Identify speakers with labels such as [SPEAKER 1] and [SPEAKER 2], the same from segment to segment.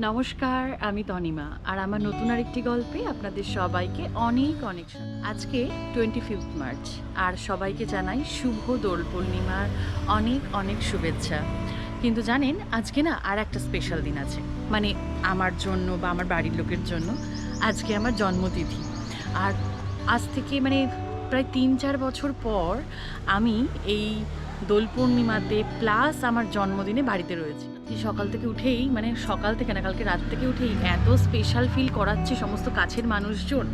[SPEAKER 1] নমস্কার, আমি তনিমা। আর আমার নতুন আরেকটি গল্পে আপনাদের সবাইকে অনেক অনেক। আজকে টোয়েন্টি ফিফথ মার্চ আর সবাইকে জানাই শুভ দোল পূর্ণিমার অনেক অনেক শুভেচ্ছা। কিন্তু জানেন, আজকে না আর একটা স্পেশাল দিন আছে। মানে আমার জন্য বা আমার বাড়ির লোকের জন্য আজকে আমার জন্মতিথি। আর আজ থেকে মানে প্রায় তিন চার বছর পর আমি এই দোল পূর্ণিমাতে প্লাস আমার জন্মদিনে বাড়িতে রয়েছে। এই সকাল থেকে উঠেই মানে সকাল থেকে না, কালকে রাত থেকে উঠেই এত স্পেশাল ফিল করাচ্ছে সমস্ত কাছের মানুষজন,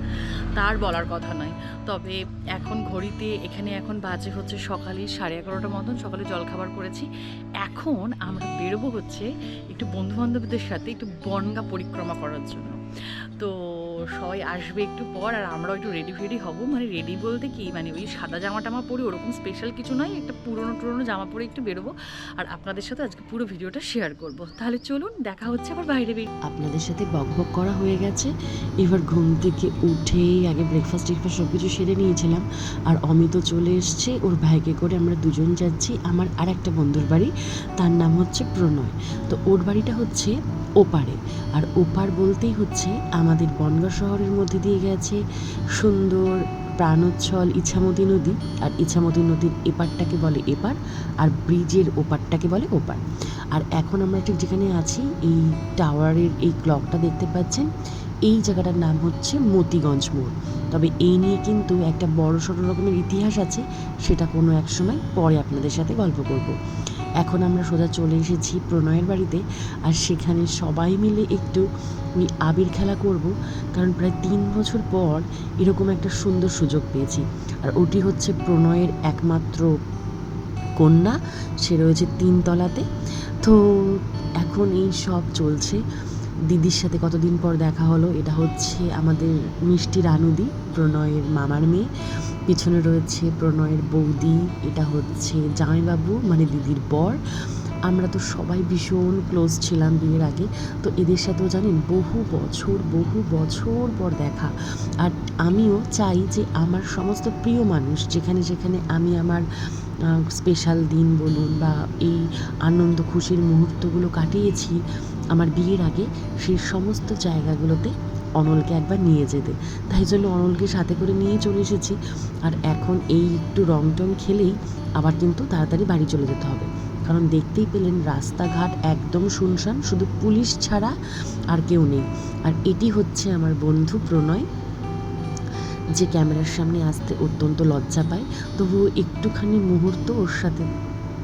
[SPEAKER 1] তার বলার কথা নয়। তবে এখন ঘড়িতে, এখানে এখন বাজে হচ্ছে সকালে সাড়ে এগারোটার মতন, সকালে জলখাবার করেছি। এখন আমরা বেরোবো হচ্ছে একটু বন্ধু বান্ধবদের সাথে একটু বনগা পরিক্রমা করার জন্য। তো সবাই আসবে একটু পর আর আমরাও একটু রেডি ফেডি হব। মানে রেডি বলতে কি মানে ওই সাদা জামা টামা পরে ওরকম স্পেশাল কিছু নয়, একটা পুরনো টুরনো জামা পরে একটু বেরোবো। আর আপনাদের সাথে আজকে পুরো ভিডিওটা শেয়ার করব। তাহলে চলুন, দেখা হচ্ছে আবার বাইরে বেরিয়ে
[SPEAKER 2] আপনাদের সাথে বক বক করা হয়ে গেছে। এবার ঘুম থেকে উঠেই আগে ব্রেকফাস্ট টেকফাস্ট সব কিছু সেরে নিয়েছিলাম। আর অমিত চলে এসছে, ওর ভাইকে করে আমরা দুজন যাচ্ছি আমার আর একটা বন্ধুর বাড়ি। তার নাম হচ্ছে প্রণয়। তো ওর বাড়িটা হচ্ছে ওপারে। আর ওপার বলতেই হচ্ছে আমাদের বনগাঁ শহরের মধ্যে দিয়ে গেছে সুন্দর প্রাণোচ্ছল ইছামতি নদী। আর ইছামতি নদীর এপারটাকে বলে এপার, আর ব্রিজের ওপারটাকে বলে ওপার। আর এখন আমরা ঠিক যেখানে আছি, এই টাওয়ারের এই ক্লকটা দেখতে পাচ্ছেন, এই জায়গাটার নাম হচ্ছে মতিগঞ্জ মোড়। তবে এই নিয়ে কিন্তু একটা বড় সড়ো রকমের ইতিহাস আছে, সেটা কোনো এক সময় পরে আপনাদের সাথে গল্প করব। এখন আমরা সোজা চলে এসেছি প্রণয়ের বাড়িতে আর সেখানে সবাই মিলে একটু ওই আবির খেলা করব, কারণ প্রায় তিন বছর পর এরকম একটা সুন্দর সুযোগ পেয়েছি। আর ওটি হচ্ছে প্রণয়ের একমাত্র কন্যা, সে রয়েছে তিনতলাতে। তো এখন এই সব চলছে। দিদির সাথে কতদিন পর দেখা হলো, এটা হচ্ছে আমাদের মিষ্টি রানুদি, প্রণয়ের মামার মেয়ে। পিছনে রয়েছে প্রণয়ের বৌদি, এটা হচ্ছে জামাইবাবু মানে দিদির বর। আমরা তো সবাই ভীষণ ক্লোজ ছিলাম বিয়ের আগে। তো এদের সাথেও জানেন, বহু বছর বহু বছর পর দেখা। আর আমিও চাই যে আমার সমস্ত প্রিয় মানুষ, যেখানে যেখানে আমি আমার স্পেশাল দিন বলুন বা এই আনন্দ খুশির মুহূর্তগুলো কাটিয়েছি আমার বিয়ের আগে সেই সমস্ত জায়গাগুলোতে অনলকে একবার নিয়ে যেতে। তাই জন্য অনলকে সাথে করে নিয়ে চলে এসেছি। আর এখন এই একটু রং টং খেলেই আবার কিন্তু তাড়াতাড়ি বাড়ি চলে যেতে হবে। কারণ দেখতেই পেলেন রাস্তাঘাট একদম শুনশান, শুধু পুলিশ ছাড়া আর কেউ নেই। আর এটি হচ্ছে আমার বন্ধু প্রণয়, যে ক্যামেরার সামনে আসতে অত্যন্ত লজ্জা পায়। তবুও একটুখানি মুহূর্ত ওর সাথে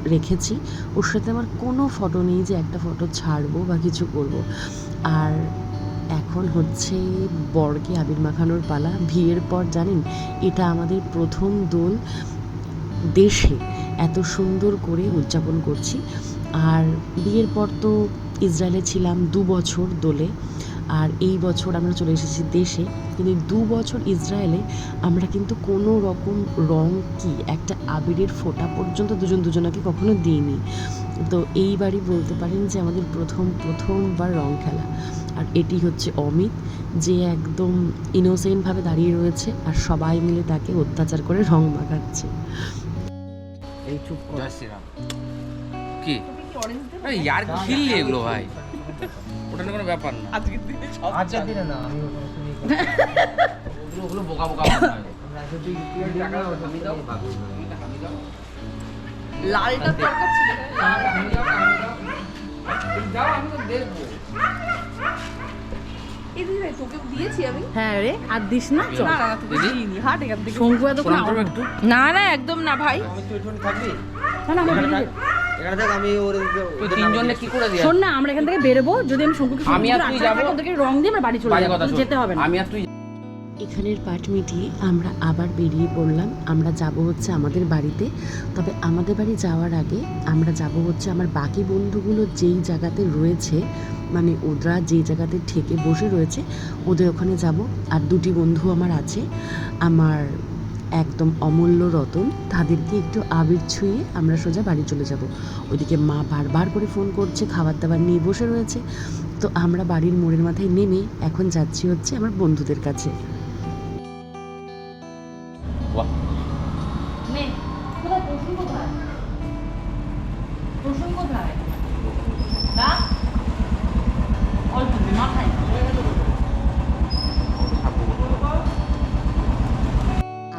[SPEAKER 2] রেখেছি। ওর সাথে আমার কোনো ফটো নেই যে একটা ফটো ছাড়বো বা কিছু করব। আর এখন হচ্ছে বরকে আবির মাখানোর পালা। বিয়ের পর জানেন, এটা আমাদের প্রথম দোল দেশে। এত সুন্দর করে উদযাপন করছি। আর বিয়ের পর তো ইসরায়েলে ছিলাম দু বছর দোলে। আর এই বছর আমরা চলে এসেছি দেশে। কিন্তু দু বছর ইসরায়েলে আমরা কিন্তু কোনো রকম রং কি একটা আবিরের ফোঁটা পর্যন্ত দুজন দুজনাকে কখনো দিইনি। তো এইবারই বলতে পারেন যে আমাদের প্রথম প্রথমবার রং খেলা। আর এটি হচ্ছে অমিত যে একদম ইনোসেন্টভাবে দাঁড়িয়ে রয়েছে আর সবাই মিলে তাকে অত্যাচার করে রং মাখাচ্ছে।
[SPEAKER 3] এই চুপ
[SPEAKER 4] জয় শ্রীরাম। কি? আরে ইয়ার খিল্লি এগুলো ভাই? ওটা কোনো ব্যাপার না।
[SPEAKER 3] আজকের দিনে না আমি
[SPEAKER 4] ওগুলো ওগুলো বোকা বোকা।
[SPEAKER 5] লালটা দরকার ছিল।
[SPEAKER 4] আমি দাও, আমি দাও। তুমি যাও, আমি তো দেখব।
[SPEAKER 5] এই দিদি ভাই, তোকে দিয়েছি আমি।
[SPEAKER 1] হ্যাঁ? না
[SPEAKER 5] না একদম না ভাই।
[SPEAKER 3] এখানে আমি ওর
[SPEAKER 4] তুই তিনজনে কি করে দিয়া
[SPEAKER 1] শোন না আমরা এখান থেকে বেরোবো যদি আমি শঙ্কুকে
[SPEAKER 4] আমি আর তুই যাব।
[SPEAKER 1] ওদেরকে রং দিয়ে আমরা বাড়ি চলে যাব
[SPEAKER 4] কথা
[SPEAKER 1] তুই
[SPEAKER 4] শোন।
[SPEAKER 1] যেতে হবে না।
[SPEAKER 4] আমি আর তুই
[SPEAKER 2] এখানের পাঠ মিটিয়ে আমরা আবার বেরিয়ে পড়লাম। আমরা যাব হচ্ছে আমাদের বাড়িতে। তবে আমাদের বাড়ি যাওয়ার আগে আমরা যাব হচ্ছে আমার বাকি বন্ধুগুলো যেই জায়গাতে রয়েছে মানে ওরা যেই জায়গাতে ঠেকে বসে রয়েছে ওদের ওখানে যাব। আর দুটি বন্ধু আমার আছে। আমার একদম অমূল্য রতন। তাদেরকে একটু আবির ছুঁয়ে আমরা সোজা বাড়ি চলে যাব। ওইদিকে মা বারবার করে ফোন করছে খাবার দাবার নিয়ে বসে রয়েছে। তো আমরা বাড়ির মোড়ের মাথায় নেমে এখন যাচ্ছি হচ্ছে আমার বন্ধুদের কাছে।
[SPEAKER 4] বাহ
[SPEAKER 1] নে কোথায় প্রসূন কোথায় প্রসূন কোথায় না অল্প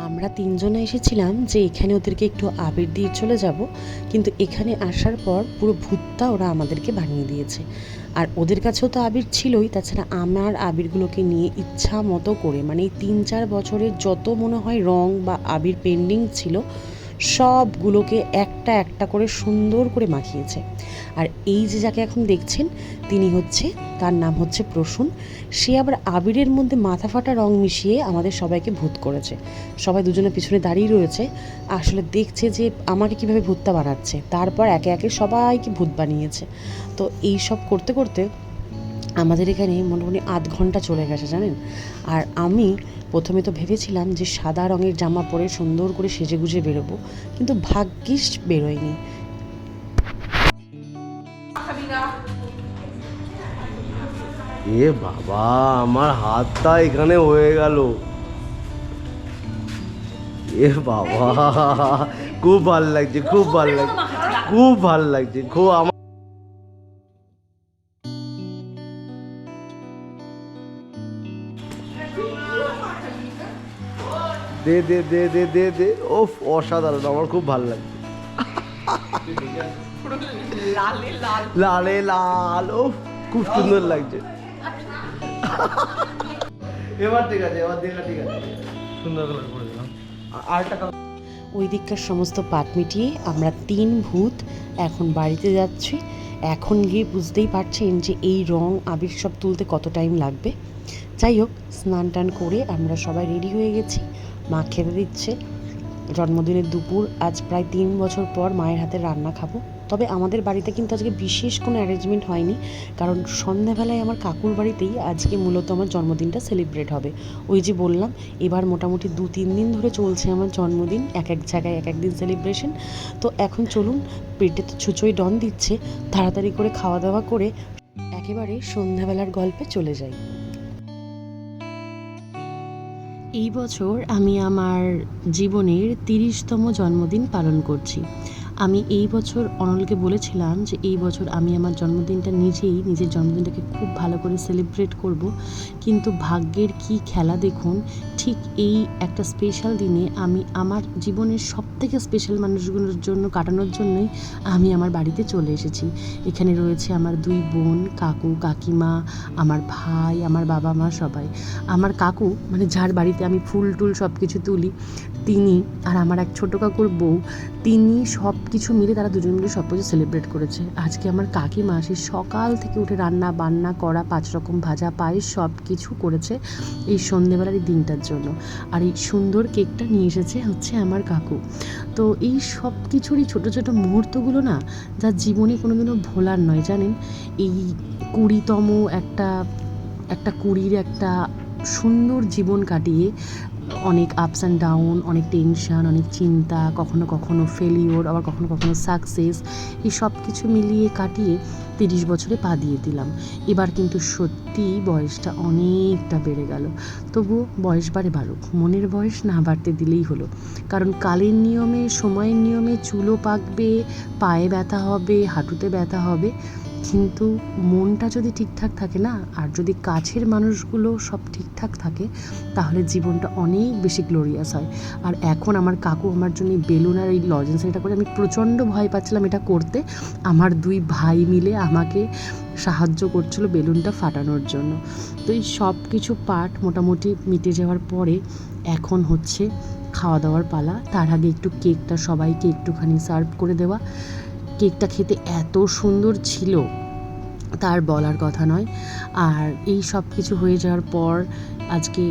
[SPEAKER 2] আমরা তিনজনে এসেছিলাম যে এখানে ওদেরকে একটু আবির দিয়ে চলে যাব, কিন্তু এখানে আসার পর পুরো ভূতটা ওরা আমাদেরকে বানিয়ে দিয়েছে। আর ওদের কাছেও তো আবির ছিলই, তাছাড়া আমার আবিরগুলোকে নিয়ে ইচ্ছা মতো করে মানে তিন চার বছরের যত মনে হয় রং বা আবির পেন্ডিং ছিল সবগুলোকে একটা একটা করে সুন্দর করে মাখিয়েছে। আর এই যে যাকে এখন দেখছেন, তিনি হচ্ছে, তার নাম হচ্ছে প্রসূন। সে আবার আবিরের মধ্যে মাথা ফাটা রং মিশিয়ে আমাদের সবাইকে ভূত করেছে। সবাই দুজনের পিছনে দাঁড়িয়ে রয়েছে। আসলে দেখছে যে আমাকে কীভাবে ভূতটা বানাচ্ছে। তারপর একে একে সবাইকে ভূত বানিয়েছে। তো এই সব করতে করতে আমাদের এখানে মোটামুটি আধ ঘণ্টা চলে গেছে, জানেন? আর আমি প্রথমে তো ভেবেছিলাম যে সাদা রঙের জামা পরে সুন্দর করে সেজে গুজে বেরোবো, কিন্তু ভাগ্যিস বেরোয়নি।
[SPEAKER 3] এ বাবা, আমার হাতটা এখানে হয়ে গেল। এ বাবা, খুব ভালো লাগছে, খুব ভালো লাগছে, খুব ভালো লাগছে, খুব আমার দে দে দে দে দে দে। ওফ অসাধারণ আমার খুব ভালো লাগছে।
[SPEAKER 5] লালে লাল।
[SPEAKER 3] ওফ খুব সুন্দর লাগছে। এবার ঠিক আছে এবার দেখা ঠিক আছে। সুন্দর কালার করে দিলাম। আরেকটা
[SPEAKER 2] ওই দিককার সমস্ত পাট মিটিয়ে আমরা তিন ভূত এখন বাড়িতে যাচ্ছি। এখন গিয়ে বুঝতেই পারছেন যে এই রং আবির সব তুলতে কত টাইম লাগবে। যাই হোক স্নান টান করে আমরা সবাই রেডি হয়ে গেছি। মা খেতে দিচ্ছে। জন্মদিনের দুপুর, আজ প্রায় তিন বছর পর মায়ের হাতে রান্না খাব। তবে আমাদের বাড়িতে কিন্তু আজকে বিশেষ কোনো অ্যারেঞ্জমেন্ট হয়নি, কারণ সন্ধ্যাবেলায় আমার কাকুর বাড়িতেই আজকে মূলত আমার জন্মদিনটা সেলিব্রেট হবে। ওই যে বললাম, এবার মোটামুটি দু তিন দিন ধরে চলছে আমার জন্মদিন, এক এক জায়গায় এক এক দিন সেলিব্রেশন। তো এখন চলুন, পেটে তো ছুঁচোই ডন দিচ্ছে, তাড়াতাড়ি করে খাওয়া দাওয়া করে একেবারে সন্ধ্যাবেলার গল্পে চলে যাই। এই বছর আমি আমার জীবনের তিরিশতম জন্মদিন পালন করছি। আমি এই বছর অনলকে বলেছিলাম যে এই বছর আমি আমার জন্মদিনটা নিজেই, নিজের জন্মদিনটাকে খুব ভালো করে সেলিব্রেট করব। কিন্তু ভাগ্যের কি খেলা দেখুন, ঠিক এই একটা স্পেশাল দিনে আমি আমার জীবনের সব থেকে স্পেশাল মানুষগুলোর জন্য কাটানোর জন্যই আমি আমার বাড়িতে চলে এসেছি। এখানে রয়েছে আমার দুই বোন, কাকু, কাকিমা, আমার ভাই, আমার বাবা মা সবাই। আমার কাকু মানে যার বাড়িতে আমি ফুল টুল সব কিছু তুলি, তিনি আর আমার এক ছোটো কাকুর বউ, তিনি সব কিছু মিলে তারা দুজন মিলে সব কিছু সেলিব্রেট করেছে। আজকে আমার কাকিমা সে সকাল থেকে উঠে রান্না বান্না করা, পাঁচ রকম ভাজা পায়েস সব কিছু করেছে এই সন্ধেবেলার এই দিনটার জন্য। আর এই সুন্দর কেকটা নিয়ে এসেছে হচ্ছে আমার কাকু। তো এই সব কিছুরই ছোটো ছোটো মুহূর্তগুলো না, যা জীবনে কোনোদিনও ভোলার নয়, জানেন? এই কুড়িতম একটা একটা কুড়ির একটা সুন্দর জীবন কাটিয়ে অনেক আপস অ্যান্ড ডাউন অনেক টেনশন অনেক চিন্তা, কখনো কখনো ফেলিওর আবার কখনো কখনো সাকসেস এই সব কিছু মিলিয়ে কাটিয়ে তিরিশ বছরে পা দিয়ে দিলাম। এবার কিন্তু সত্যি বয়সটা অনেকটা বেড়ে গেল। তবুও বয়স বাড়ে বাড়ুক, মনের বয়স না বাড়তে দিলেই হলো। কারণ কালের নিয়মে, সময়ের নিয়মে চুলও পাকবে, পায়ে ব্যথা হবে, হাঁটুতে ব্যথা হবে কিন্তু মনটা যদি ঠিকঠাক থাকে না, আর যদি কাছের মানুষগুলো সব ঠিকঠাক থাকে, তাহলে জীবনটা অনেক বেশি গ্লোরিয়াস হয়। আর এখন আমার কাকু আমার জন্য বেলুন আর এই লজেন্স, এটা করে আমি প্রচণ্ড ভয় পাচ্ছিলাম এটা করতে। আমার দুই ভাই মিলে আমাকে সাহায্য করছিল বেলুনটা ফাটানোর জন্য। তো এই সব কিছু পার্ট মোটামুটি মিটে যাওয়ার পরে এখন হচ্ছে খাওয়া দাওয়ার পালা। তার আগে একটু কেকটা সবাইকে একটুখানি সার্ভ করে দেওয়া। কেকটা খেতে এত সুন্দর ছিল, তার বলার কথা নয়। আর এই সব কিছু হয়ে যাওয়ার পর আজকে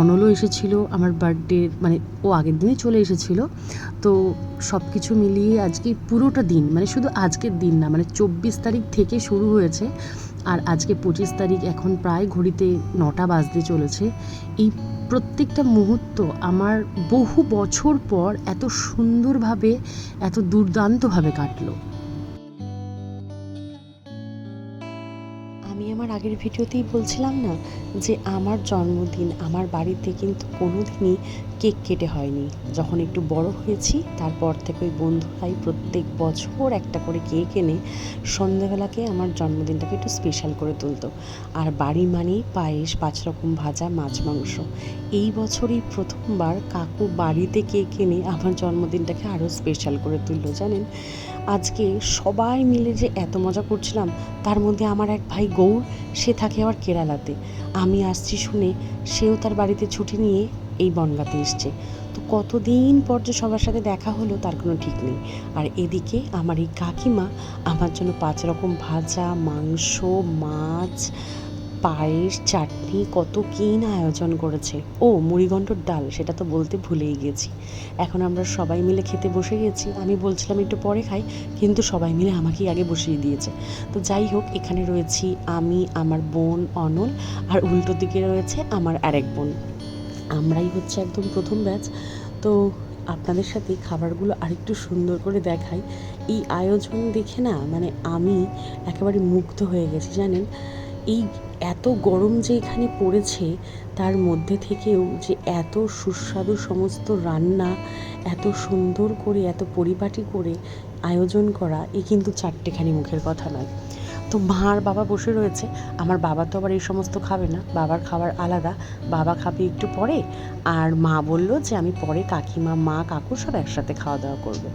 [SPEAKER 2] অনলও এসেছিল, আমার বার্থডে মানে ও আগের দিনই চলে এসেছিল। তো সব কিছু মিলিয়ে আজকে পুরোটা দিন মানে শুধু আজকের দিন না মানে চব্বিশ তারিখ থেকে শুরু হয়েছে। আর আজকে পঁচিশ তারিখ এখন প্রায় ঘড়িতে নটা বাজতে চলেছে। এই প্রত্যেকটা মুহূর্ত আমার বহু বছর পর এত সুন্দরভাবে, এত দুর্দান্তভাবে কাটলো। আগের ভিডিওতেই বলছিলাম না যে আমার জন্মদিন আমার বাড়িতে কিন্তু কোনো দিনই কেক কেটে হয়নি। যখন একটু বড় হয়েছি, তারপর থেকে ওই বন্ধুরাই প্রত্যেক বছর একটা করে কেক এনে সন্ধেবেলাকে আমার জন্মদিনটাকে একটু স্পেশাল করে তুলতো। আর বাড়ি মানেই পায়েস, পাঁচ রকম ভাজা, মাছ, মাংস। এই বছরই প্রথমবার কাকু বাড়িতে কেক এনে আমার জন্মদিনটাকে আরও স্পেশাল করে তুললো, জানেন? আজকে সবাই মিলে যে এত মজা করছিলাম, তার মধ্যে আমার এক ভাই গৌর, সে থাকে আবার কেরালাতে। আমি আসছি শুনে সেও তার বাড়িতে ছুটি নিয়ে এই বনগাতে এসছে। তো কতদিন পর যে সবার সাথে দেখা হলো, তার কোনো ঠিক নেই। আর এদিকে আমার এই কাকিমা আমার জন্য পাঁচ রকম ভাজা, মাংস, মাছ পায়েস, চাটনি, কত কী না আয়োজন করেছে। ও, মুড়িঘণ্টর ডাল, সেটা তো বলতে ভুলেই গেছি। এখন আমরা সবাই মিলে খেতে বসে গেছি। আমি বলছিলাম একটু পরে খাই, কিন্তু সবাই মিলে আমাকেই আগে বসিয়ে দিয়েছে। তো যাই হোক, এখানে রয়েছি আমি, আমার বোন অনল, আর উল্টো দিকে রয়েছে আমার আরেক বোন। আমরাই হচ্ছে একদম প্রথম ব্যাচ। তো আপনাদের সাথে খাবারগুলো আরেকটু সুন্দর করে দেখাই। এই আয়োজন দেখে না মানে আমি একেবারে মুগ্ধ হয়ে গেছি, জানেন? এই এত গরম যে এখানে পড়েছে, তার মধ্যে থেকেও যে এত সুস্বাদু সমস্ত রান্না, এত সুন্দর করে, এত পরিপাটি করে আয়োজন করা, এ কিন্তু চারটেখানি মুখের কথা নয়। তো মা আর বাবা বসে রয়েছে। আমার বাবা তো আবার এই সমস্ত খাবে না। বাবার খাবার আলাদা। বাবা খাবে একটু পরে। আর মা বলল যে, আমি পরে কাকিমা, মা, কাকু সব একসাথে খাওয়া দাওয়া করবে।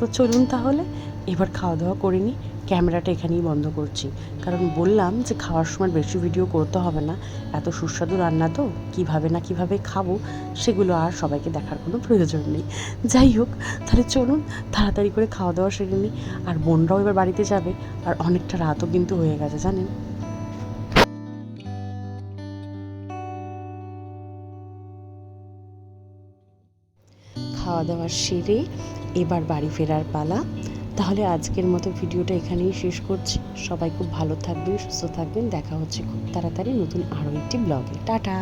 [SPEAKER 2] তো চলুন তাহলে, এবার খাওয়া দাওয়া করে নিই। ক্যামেরাটা এখানেই বন্ধ করছি। কারণ বললাম যে খাওয়ার সময় বেশি ভিডিও করতে হবে না। এত সুস্বাদু রান্না তো, কীভাবে না কীভাবে খাব, সেগুলো আর সবাইকে দেখার কোনো প্রয়োজন নেই। যাই হোক, তাহলে চলুন, তাড়াতাড়ি করে খাওয়া দাওয়া সেরে নিই। আর বোনরাও এবার বাড়িতে যাবে, আর অনেকটা রাতও কিন্তু হয়ে গেছে, জানেন? খাওয়া দাওয়া সেরে এবার বাড়ি ফেরার পালা। তাহলে আজকের মতো ভিডিওটা এখানেই শেষ করছি। সবাই খুব ভালো থাকবেন, সুস্থ থাকবেন। দেখা হচ্ছে খুব তাড়াতাড়ি নতুন আরও একটি ব্লগে। টাটা!